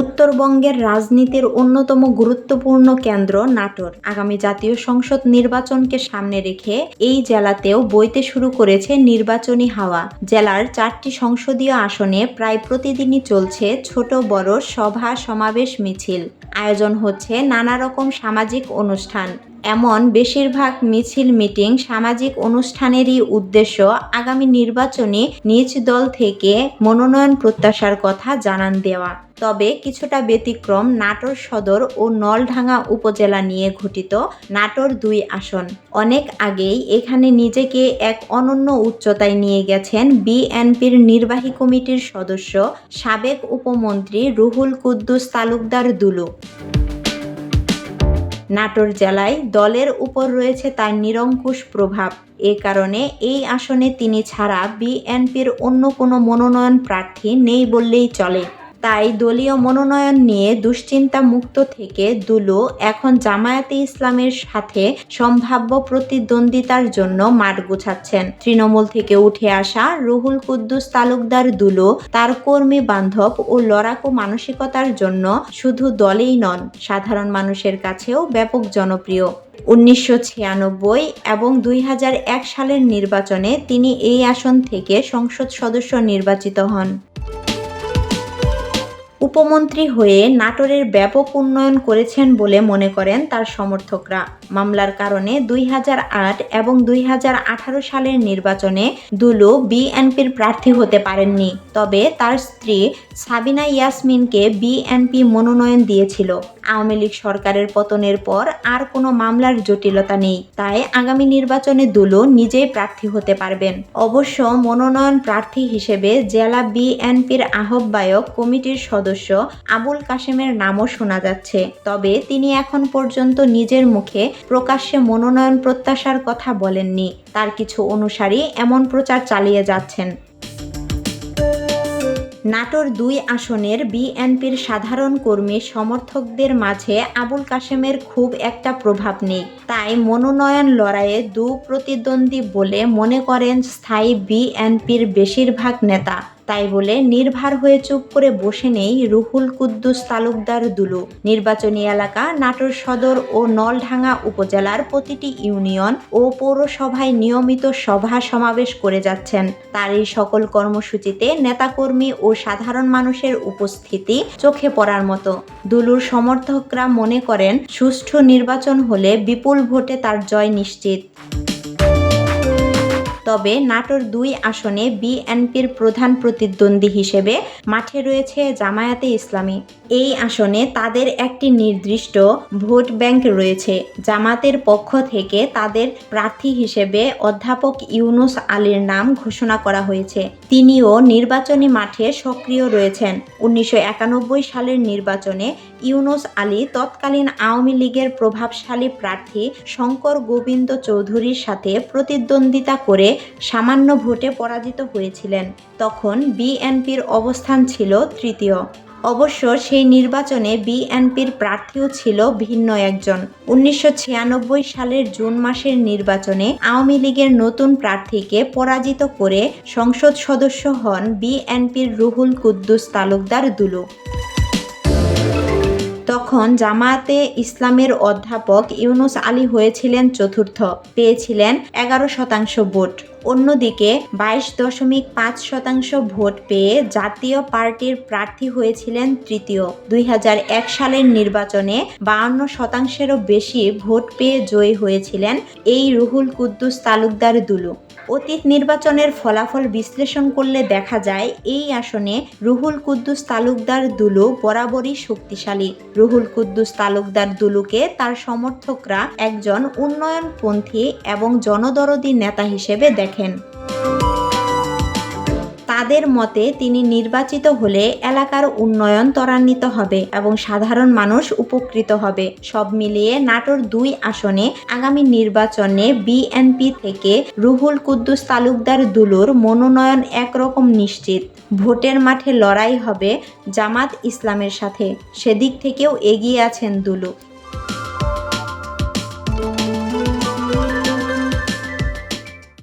উত্তরবঙ্গের রাজনীতির অন্যতম গুরুত্বপূর্ণ কেন্দ্র নাটোর। আগামী জাতীয় সংসদ নির্বাচনকে সামনে রেখে এই জেলাতেও বইতে শুরু করেছে নির্বাচনী হাওয়া। জেলার চারটি সংসদীয় আসনে প্রায় প্রতিদিনই চলছে ছোট বড় সভা সমাবেশ মিছিল। আয়োজন হচ্ছে নানা রকম সামাজিক অনুষ্ঠান। এমন বেশিরভাগ মিছিল মিটিং সামাজিক অনুষ্ঠানেরই উদ্দেশ্য আগামী নির্বাচনে নিজ দল থেকে মনোনয়ন প্রত্যাশার কথা জানান দেওয়া। তবে কিছুটা ব্যতিক্রম নাটোর সদর ও নলঢাঙ্গা উপজেলা নিয়ে ঘটিত নাটোর দুই আসন। অনেক আগেই এখানে নিজেকে এক অনন্য উচ্চতায় নিয়ে গেছেন বিএনপির নির্বাহী কমিটির সদস্য, সাবেক উপমন্ত্রী রুহুল কুদ্দুস তালুকদার দুলু। নাটোর জেলায় দলের উপর রয়েছে তার নিরঙ্কুশ প্রভাব। এ কারণে এই আসনে তিনি ছাড়া বিএনপির অন্য কোনো মনোনয়ন প্রার্থী নেই বললেই চলে। তাই দলীয় মনোনয়ন নিয়ে দুশ্চিন্তা মুক্ত থেকে দুলু এখন জামায়াতে ইসলামের সাথে সম্ভাব্য প্রতিদ্বন্দ্বিতার জন্য মাঠ গুছাচ্ছেন। তৃণমূল থেকে উঠে আসা রুহুল কুদ্দুস তালুকদার দুলু তার কর্মী বান্ধব ও লড়াকু মানসিকতার জন্য শুধু দলেই নন, সাধারণ মানুষের কাছেও ব্যাপক জনপ্রিয়। উনিশশো ছিয়ানব্বই এবং দুই হাজার এক সালের নির্বাচনে তিনি এই আসন থেকে সংসদ সদস্য নির্বাচিত হন। উপমন্ত্রী হয়ে নাটোরের ব্যাপক উন্নয়ন করেছেন বলে মনে করেন তার সমর্থকরা। মামলার কারণে দুই হাজার আট এবং দুই হাজার আঠারো সালের নির্বাচনে দুলু বিএনপির প্রার্থী হতে পারেননি। তবে তার স্ত্রী সাবিনা ইয়াসমিনকে বিএনপি মনোনয়ন দিয়েছিল। আওয়ামী লীগ সরকারের পতনের পর আর কোনো মামলার জটিলতা নেই। তাই আগামী নির্বাচনে দুলু নিজেই প্রার্থী হতে পারবেন। অবশ্য মনোনয়ন প্রার্থী হিসেবে জেলা বিএনপির আহ্বায়ক কমিটির সদস্য আবুল কাশেমের নামও শোনা যাচ্ছে। তবে তিনি এখন পর্যন্ত নিজের মুখে প্রকাশ্যে মনোনয়ন প্রত্যাশার কথা বলেননি। তার কিছু অনুসারী এমন প্রচার চালিয়ে যাচ্ছেন। নাটোর দুই আসনের বিএনপির সাধারণ কর্মী সমর্থকদের মাঝে আবুল কাশেমের খুব একটা প্রভাব নেই। তাই মনোনয়ন লড়াইয়ে দু প্রতিদ্বন্দ্বী বলে মনে করেন স্থায়ী বিএনপির বেশিরভাগ নেতা। তাই বলে নির্ভার হয়ে চুপ করে বসে নেই রুহুল কুদ্দুস তালুকদার দুলু। নির্বাচনী এলাকা, নাটোর সদর ও নলঢাঙ্গা উপজেলার প্রতিটি ইউনিয়ন ও পৌরসভায় নিয়মিত সভা সমাবেশ করে যাচ্ছেন। তার এই সকল কর্মসূচিতে নেতাকর্মী ও সাধারণ মানুষের উপস্থিতি চোখে পড়ার মতো। দুলুর সমর্থকরা মনে করেন, সুষ্ঠু নির্বাচন হলে বিপুল ভোটে তার জয় নিশ্চিত। তবে নাটোর দুই আসনে বিএনপির প্রধান প্রতিদ্বন্দ্বী হিসেবে মাঠে রয়েছে জামায়াতে ইসলামী। এই আসনে তাদের একটি নির্দিষ্ট ভোট ব্যাংক রয়েছে। জামাতের পক্ষ থেকে তাদের প্রার্থী হিসেবে অধ্যাপক ইউনুস আলীর নাম ঘোষণা করা হয়েছে। তিনিও নির্বাচনী মাঠে সক্রিয় রয়েছেন। উনিশশো একানব্বই সালের নির্বাচনে ইউনুস আলী তৎকালীন আওয়ামী লীগের প্রভাবশালী প্রার্থী শঙ্কর গোবিন্দ চৌধুরীর সাথে প্রতিদ্বন্দ্বিতা করে সামান্য ভোটে পরাজিত হয়েছিলেন। তখন বিএনপির অবস্থান ছিল তৃতীয়। অবশ্য সেই নির্বাচনে বিএনপির প্রার্থীও ছিল ভিন্ন একজন। উনিশশো ছিয়ানব্বই সালের জুন মাসের নির্বাচনে আওয়ামী লীগের নতুন প্রার্থীকে পরাজিত করে সংসদ সদস্য হন বিএনপির রুহুল কুদ্দুস তালুকদার দুলু। তখন জামায়াতে ইসলামের অধ্যাপক ইউনুস আলী হয়েছিলেন চতুর্থ পেয়েছিলেন এগারো শতাংশ ভোট। অন্যদিকে বাইশ দশমিক পাঁচ শতাংশ ভোট পেয়ে জাতীয় পার্টির প্রার্থী হয়েছিলেন তৃতীয়। দুই হাজার এক সালের নির্বাচনে বাউন্ন শতাংশেরও বেশি ভোট পেয়ে জয়ী হয়েছিলেন এই রুহুল কুদ্দুস তালুকদার দুলু। অতীত নির্বাচনের ফলাফল বিশ্লেষণ করলে দেখা যায়, এই আসনে রুহুল কুদ্দুস তালুকদার দুলু বরাবরই শক্তিশালী। রুহুল কুদ্দুস তালুকদার দুলুকে তার সমর্থকরা একজন উন্নয়নপন্থী এবং জনদরদী নেতা হিসেবে দেখেন। তাদের মতে তিনি নির্বাচিত হলে এলাকার উন্নয়ন ত্বরান্বিত হবে এবং সাধারণ মানুষ উপকৃত হবে। সব মিলিয়ে নাটোর দুই আসনে আগামী নির্বাচনে বিএনপি থেকে রুহুল কুদ্দুস তালুকদার দুলুর মনোনয়ন একরকম নিশ্চিত। ভোটের মাঠে লড়াই হবে জামাত ইসলামের সাথে। সেদিক থেকেও এগিয়ে আছেন দুলু।